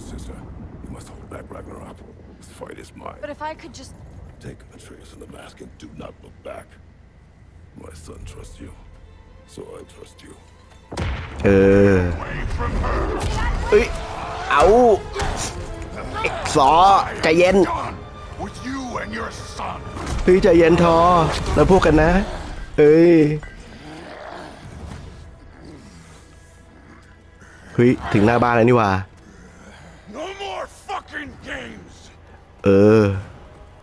your sister. You must hold back Ragnarok. This fight is mine. But if I could just. Take Atreus and the mask and do not look back. My son trusts you, so I trust you. เออเอ้ย เอาเอ๊ะสอใจเย็น Done with you and your son. เฮ้ยใจเย็นทอเราพูดกันนะเอ้ยเฮ้ย ถึงหน้าบ้านแล้วนี่หว่า No more fucking games. เออ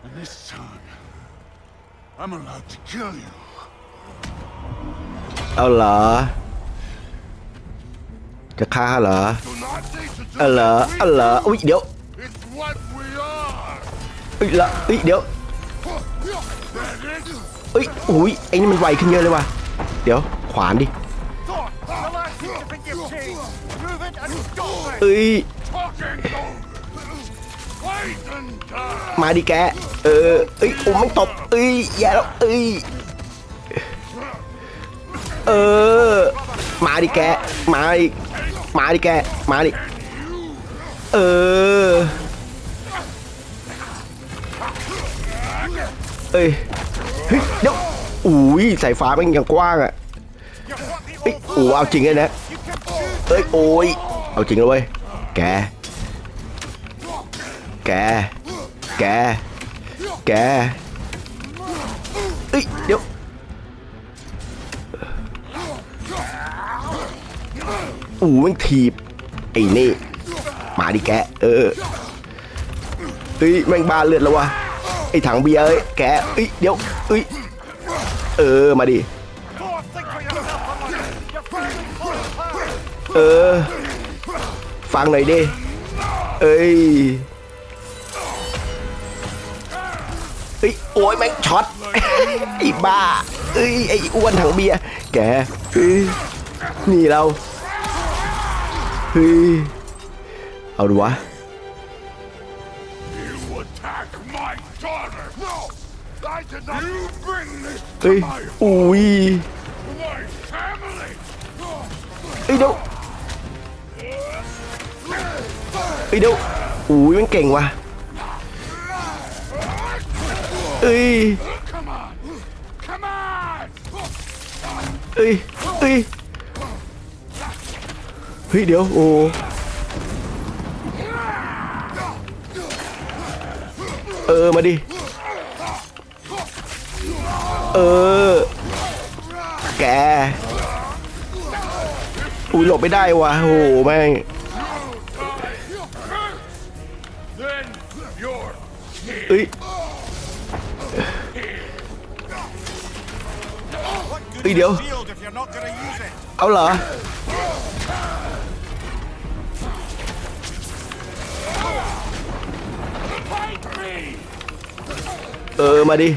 And this time, I'm allowed to kill you. เอาเหรอ จะฆ่าเหรอ Do not need to do เอาเหรอ what we เอาเหรออุ้ยเดี๋ยว do. It's what we are. เอ้ยละเอ้ยเดี๋ยว That it? เอ้ยอุ้ยไอ้นี่มันไวขึ้นเยอะเลยว่ะ เดี๋ยวขวานดิเอ้ย Talking over. มาดิแก เออ เอ้ยโอ้ไม่ตบ เอ้ยแย่แล้ว เอ้ย เออ มาดิแก มาดิมาดิแก มาดิ เออ เอ้ย เฮ้ย เดี๋ยว อุ้ยสายฟ้ามันยังกว้างอะเอ้ยโอ้เอาจริงเลยนะ เอ้ย โอ้ย เอาจริงเลยเว้ย แก แก แก แกเอ้ยเดี๋ยวอู้มันถีบ ไอ้นี่ มาดิแก เออเฮ้ยแม่งบ้าเลือดแล้ววะ ไอ้ถังเบียร์เอ้ย แกเอ้ย เดี๋ยวเอ้ย เออ มาดิ เออ ฟังหน่อยดิ เอ้ย เฮ้ยโอ้ยแม่งช็อตไอ้บ้าเอ้ยไอ้อ้วนถังเบียร์แกเฮ้ยนี่เราเฮ้ยเอาดูวะเฮ้ยอุ้ยเฮ้ยเดี๋ยวเฮ้ยเดี๋ยวอุ้ยมันเก่งว่ะ เอ้ยเอ้ยเอ้ยเฮ้ยเดี๋ยวโอ้เออมาดิเออแกอุ้ยหลบไม่ได้วะโอ้โหแม่งเอ้ย เฮ้ยเดี๋ยว เอาเหรอ เออ มาดิ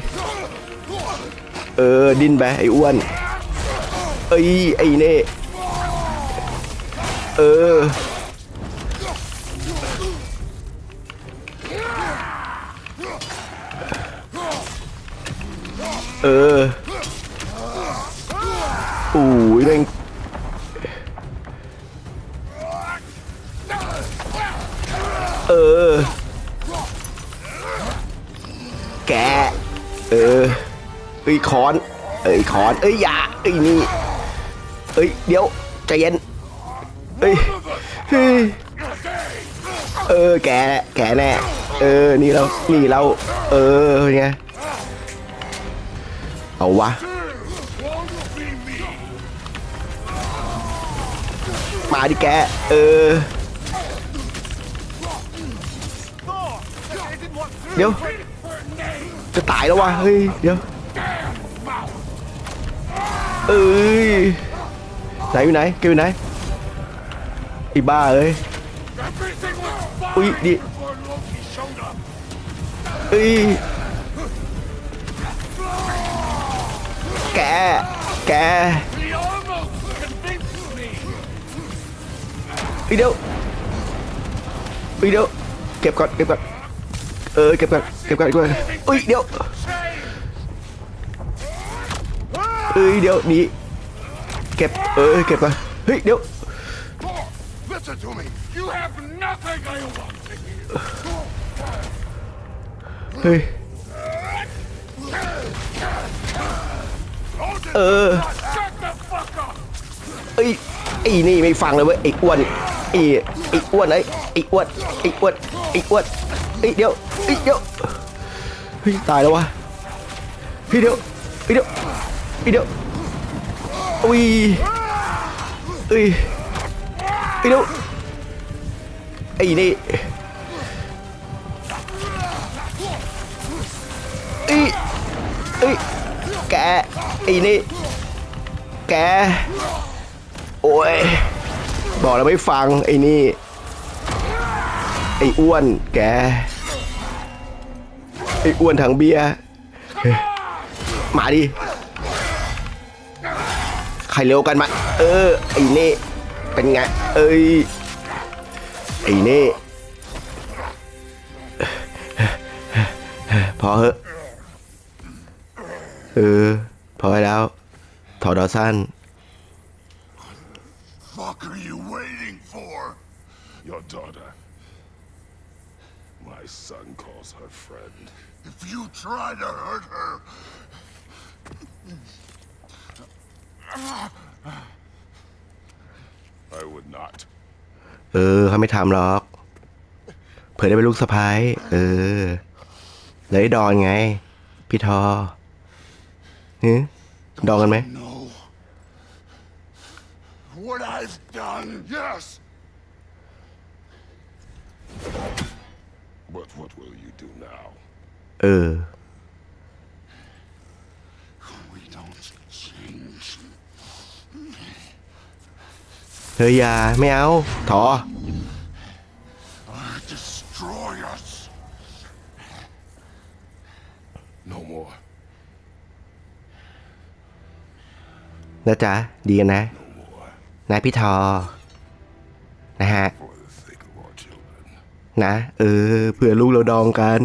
เออ ดิ้นไป ไอ้อ้วน เอ้ย ไอ้เน่ เออ เออ เออ แก เออ เอ้ยคอน เอ้ยคอน เอ้ยอย่าเอ้ยนี่ เอ้ยเดี๋ยวใจเย็น เอ้ยเฮ้ยเออแกแกแน่ เออ นี่เรานี่เรา เออไงเอาวะ มาดิแก เออ ดี๋ยว จะตายแล้ววะเฮ้ยเดี๋ยวเอ้ยไหนอยู่ไหนแกอยู่ไหนไอ้บ้าเอ้ยอุ้ยดิเอ้ยแกแก He almost convinced me. เดี๋ยวเฮ้ยเดี๋ยวเก็บก่อนเก็บก่อน เออเก็บก่อนเก็บก่อนดีกว่าเอ้ยเดี๋ยวเอ้ยเดี๋ยวหนีเก็บเออเก็บก่อนเฮ้ยเดี๋ยว Thor, listen to me. You have nothing I want to hear. เฮ้ย Hold it. เออ Shut the fuck up. เอ้ยไอ้นี่ไม่ฟังเลยเว้ยไอ้อ้วนไอ้ไอ้อ้วนไอ้ไอ้อ้วนไอ้อ้วนไอ้อ้วน อ้ยเดี๋ยวอ้ยเดี๋ยวเฮ้ยตายแล้ววะเฮ้ยเดี๋ยวเฮ้ยเดี๋ยวเฮ้ยเดี๋ยวอุ้ยเอ้ยเฮ้ยเดี๋ยวไอ้นี่เอ้ยเอ้ยแกไอ้นี่แกโอ้ยบอกแล้วไม่ฟังไอ้นี่ ไอ้อ้วนแก ไอ้อ้วนถังเบียร์มาดิ ใครเร็วกันมา เออ ไอ้นี่เป็นไง เอ้ย ไอ้นี่พอเหอะ เออ พอแล้ว ถอดดอสั้น Fuck are you waiting for? Your daughter. My son calls her friend. If you try to hurt her, I would not. เออเขาไม่ทำหรอก เผื่อได้เป็นลูกสะพ้ายเออ แล้วไอ้ดอนไง พี่ทอฮึดองกันไหม know what I've done. Yes! But what will you do now? เออ We don't change. เฮ้ยอยาไม่เอาถอ Or destroy us. No more. นะจ๊ะ ดีกันนะ No more. นะพี่ทอ นะฮะ นะ เออเผื่อลูกเราดองกัน